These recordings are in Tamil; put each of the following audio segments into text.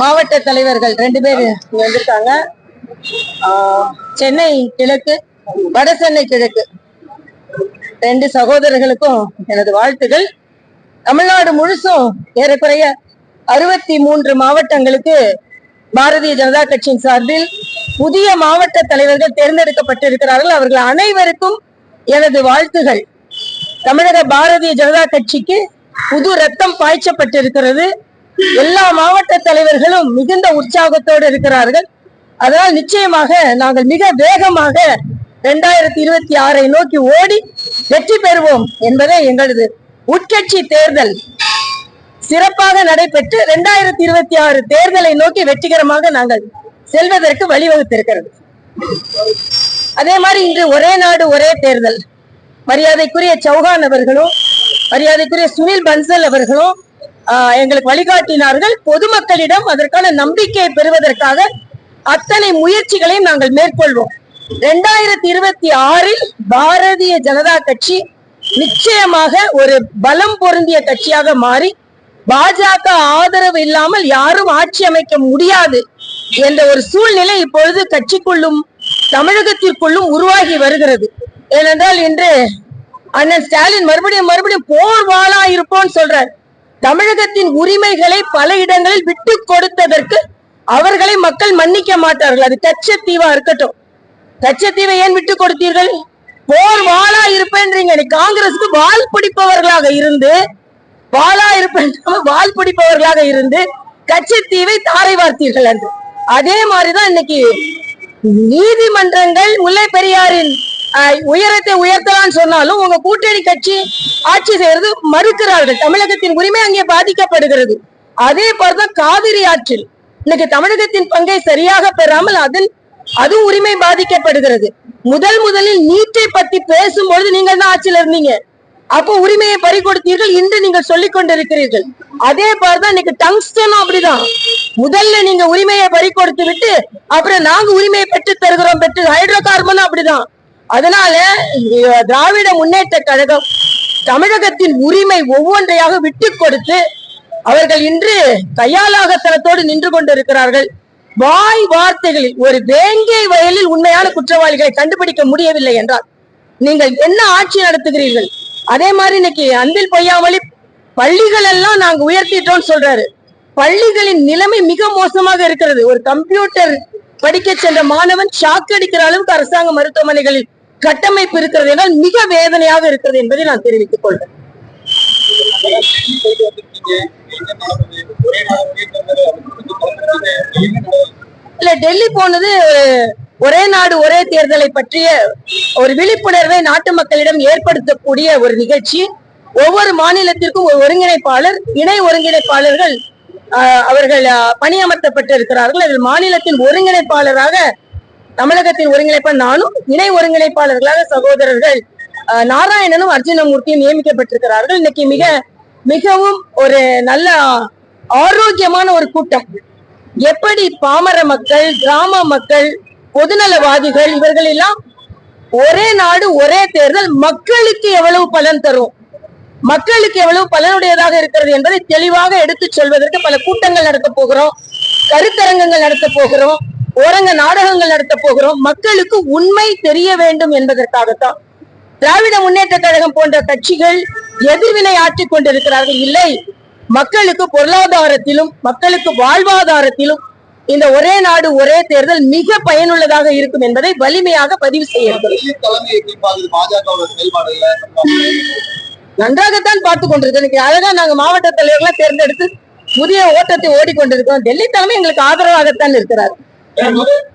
மாவட்ட தலைவர்கள் ரெண்டு பேர் வந்திருக்காங்க. சென்னை கிழக்கு வட சென்னை கிழக்கு. ரெண்டு சகோதரர்களுக்கும் எனது வாழ்த்துகள். தமிழ்நாடு முழுசும் ஏறக்குறைய அறுபத்தி மூன்று மாவட்டங்களுக்கு பாரதிய ஜனதா கட்சியின் சார்பில் புதிய மாவட்ட தலைவர்கள் தேர்ந்தெடுக்கப்பட்டிருக்கிறார்கள். அவர்கள் அனைவருக்கும் எனது வாழ்த்துகள். தமிழக பாரதிய ஜனதா கட்சிக்கு புது ரத்தம் பாய்ச்சப்பட்டிருக்கிறது. எல்லா மாவட்ட தலைவர்களும் மிகுந்த உற்சாகத்தோடு இருக்கிறார்கள். அதனால் நிச்சயமாக நாங்கள் மிக வேகமாக இரண்டாயிரத்தி இருபத்தி ஆறை நோக்கி ஓடி வெற்றி பெறுவோம் என்பதே எங்களது உட்கட்சி தேர்தல். சிறப்பாக நடைபெற்று இரண்டாயிரத்தி இருபத்தி ஆறு தேர்தலை நோக்கி வெற்றிகரமாக நாங்கள் செல்வதற்கு வழிவகுத்திருக்கிறது. அதே மாதிரி இன்று ஒரே நாடு ஒரே தேர்தல். மரியாதைக்குரிய சௌகான் அவர்களும் மரியாதைக்குரிய சுனில் பன்சல் அவர்களும் எங்களுக்கு வழிகாட்டினார்கள். பொதுமக்களிடம் அதற்கான நம்பிக்கையை பெறுவதற்காக அத்தனை முயற்சிகளையும் நாங்கள் மேற்கொள்வோம். ரெண்டாயிரத்தி இருபத்தி ஆறில் பாரதிய ஜனதா கட்சி நிச்சயமாக ஒரு பலம் பொருந்திய கட்சியாக மாறி பாஜக ஆதரவு இல்லாமல் யாரும் ஆட்சி அமைக்க முடியாது என்ற ஒரு சூழ்நிலை இப்பொழுது கட்சிக்குள்ளும் தமிழகத்திற்குள்ளும் உருவாகி வருகிறது. ஏனென்றால் இன்று அண்ணன் ஸ்டாலின் மறுபடியும் மறுபடியும் போர் வாழா இருப்போம்னு சொல்றார். தமிழகத்தின் உரிமைகளை பல இடங்களில் விட்டு கொடுத்ததற்கு அவர்களை மக்கள் மன்னிக்க மாட்டார்கள். அது கச்சத்தீவா இருக்கட்டும். கச்சத்தீவை ஏன் விட்டு கொடுத்தீர்கள்? போர் வாளா இருப்பேன்றீங்க. காங்கிரசுக்கு வால் பிடிப்பவர்களாக இருந்து வாளா இருப்பேன் வால் பிடிப்பவர்களாக இருந்து கச்சத்தீவை தாரை வார்த்தீர்கள் என்று. அதே மாதிரிதான் இன்னைக்கு நீதிமன்றங்கள் முல்லை பெரியாரின் உயரத்தை உயர்த்தலாம்னு சொன்னாலும் உங்க கூட்டணி கட்சி ஆட்சி செய்யறது மறுக்கிறார்கள். தமிழகத்தின் உரிமை அங்கே பாதிக்கப்படுகிறது. அதே போலதான் காவிரி ஆற்றில். இன்னைக்கு தமிழகத்தின் பங்கை சரியாக பெறாமல் அதில் அதுவும் உரிமை பாதிக்கப்படுகிறது. முதல் முதலில் நீட்டை பத்தி பேசும்பொழுது நீங்கள் தான் ஆட்சியில் இருந்தீங்க. அப்போ உரிமையை பறி கொடுத்தீர்கள் இன்று நீங்கள் சொல்லிக் கொண்டிருக்கிறீர்கள். அதே போலதான் இன்னைக்கு டங்ஸ்டனும் அப்படிதான். முதல்ல நீங்க உரிமையை பறி கொடுத்து விட்டு அப்புறம் நாங்க உரிமையை பெற்று தருகிறோம் பெற்று ஹைட்ரோ கார்பனும் அப்படிதான். அதனால திராவிட முன்னேற்ற கழகம் தமிழகத்தின் உரிமை ஒவ்வொன்றையாக விட்டு கொடுத்து அவர்கள் இன்று கையாலாகத்தனத்தோடு நின்று கொண்டிருக்கிறார்கள். வாய் வார்த்தைகளில் ஒரு வேங்கை வயலில் உண்மையான குற்றவாளிகளை கண்டுபிடிக்க முடியவில்லை என்றால் நீங்கள் என்ன ஆட்சி நடத்துகிறீர்கள்? அதே மாதிரி இன்னைக்கு அன்பில் பொய்யாமலி பள்ளிகள் எல்லாம் நாங்க உயர்த்திட்டோம்னு சொல்றாரு. பள்ளிகளின் நிலைமை மிக மோசமாக இருக்கிறது. ஒரு கம்ப்யூட்டர் படிக்க சென்ற மாணவன் ஷாக் அடிக்கிற அளவுக்கு அரசாங்க மருத்துவமனைகளில் கட்டமைப்பு இருக்கிறது என்றால் மிக வேதனையாக இருக்கிறது என்பதை நான் தெரிவித்துக் கொள்வேன் இல்ல டெல்லி போனது ஒரே நாடு ஒரே தேர்தலை பற்றிய ஒரு விழிப்புணர்வை நாட்டு மக்களிடம் ஏற்படுத்தக்கூடிய ஒரு நிகழ்ச்சி. ஒவ்வொரு மாநிலத்திற்கும் ஒரு ஒருங்கிணைப்பாளர் இணை ஒருங்கிணைப்பாளர்கள் ஆஹ், அவர்கள் பணியமர்த்தப்பட்டிருக்கிறார்கள். பணியமர்த்தப்பட்டு இருக்கிறார்கள் அதில் மாநிலத்தின் ஒருங்கிணைப்பாளராக தமிழகத்தின் ஒருங்கிணைப்பாளர் நானும் இணை ஒருங்கிணைப்பாளர்களாக சகோதரர்கள் நாராயணனும் அர்ஜுனமூர்த்தியும் நியமிக்கப்பட்டிருக்கிறார்கள். இன்னைக்கு மிக மிகவும் ஒரு நல்ல ஆரோக்கியமான ஒரு கூட்டம். எப்படி பாமர மக்கள் கிராம மக்கள் பொதுநலவாதிகள் இவர்கள் எல்லாம் ஒரே நாடு ஒரே தேர்தல் மக்களுக்கு எவ்வளவு பலன் தரும்? மக்களுக்கு எவ்வளவு பலனுடையதாக இருக்கிறது என்பதை தெளிவாக எடுத்துச் சொல்வதற்கு பல கூட்டங்கள் நடத்த போகிறோம் கருத்தரங்கங்கள் நடத்த போகிறோம். ஓரங்க நாடகங்கள் நடத்த போகிறோம். மக்களுக்கு உண்மை தெரிய வேண்டும் என்பதற்காகத்தான். திராவிட முன்னேற்ற கழகம் போன்ற கட்சிகள் எதிர்வினை ஆற்றிக் கொண்டிருக்கிறார்கள். இல்லை மக்களுக்கு பொருளாதாரத்திலும் மக்களுக்கு வாழ்வாதாரத்திலும் இந்த ஒரே நாடு ஒரே தேர்தல் மிக பயனுள்ளதாக இருக்கும் என்பதை வலிமையாக பதிவு செய்ய நன்றாகத்தான் பார்த்து கொண்டிருக்கோம். இன்னைக்கு அழகா நாங்க மாவட்ட தலைவர்களை தேர்ந்தெடுத்து புதிய ஓட்டத்தை ஓடிக்கொண்டிருக்கோம். டெல்லி தலைமை எங்களுக்கு ஆதரவாகத்தான் இருக்கிறார்.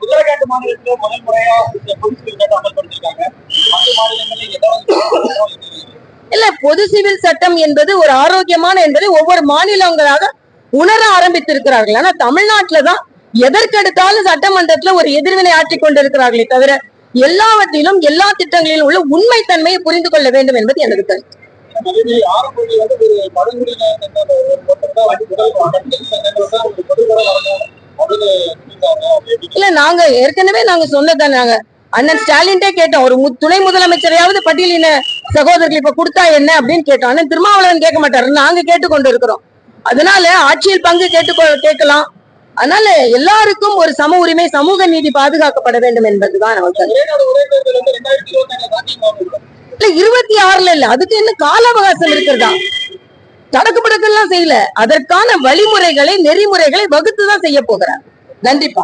உத்தரகாண்ட் மாநிலத்துல முதல் முறையா இந்த பொது சிவில் சட்டம் அமல்படுத்திருக்காங்க? மற்ற மாநிலங்களில் ஏதாவது இல்ல பொது சிவில் சட்டம் என்பது ஒரு ஆரோக்கியமான என்பதை ஒவ்வொரு மாநிலங்களாக உணர ஆரம்பித்திருக்கிறார்கள். ஆனா தமிழ்நாட்டுல தான் எதற்கெடுத்தாலும் சட்டமன்றத்துல ஒரு எதிர்வினை ஆற்றிக் கொண்டிருக்கிறார்களே தவிர எல்லாவற்றிலும் எல்லா திட்டங்களிலும் உள்ள உண்மைத்தன்மையை புரிந்து கொள்ள வேண்டும் என்பது எனது கருத்து. ஆரம்பத்தில் வந்து ஒரு பழங்குடியின ஒருத்தர் தான் வந்து முதல் இல்ல நாங்க ஏற்கனவே நாங்க சொன்னதான் நாங்க அண்ணன் ஸ்டாலின்டே கேட்டோம். ஒரு துணை முதலமைச்சரையாவது பட்டியலின சகோதரர்கள் இப்ப கொடுத்தா என்ன அப்படின்னு கேட்டோம். அண்ணன் திருமாவளவன் கேட்க மாட்டாரு. நாங்க கேட்டுக்கொண்டு இருக்கிறோம் அதனால ஆட்சியில் பங்கு கேட்டு கேட்கலாம். அதனால எல்லாருக்கும் ஒரு சம உரிமை சமூக நீதி பாதுகாக்கப்பட வேண்டும் என்பதுதான் இல்ல இருபத்தி ஆறுல இல்ல அதுக்கு என்ன கால அவகாசம் இருக்கிறதா? தடக்கு படக்கெல்லாம் செய்யல. அதற்கான வழிமுறைகளை நெறிமுறைகளை வகுத்துதான் செய்ய போகிறார். நன்றிப்பா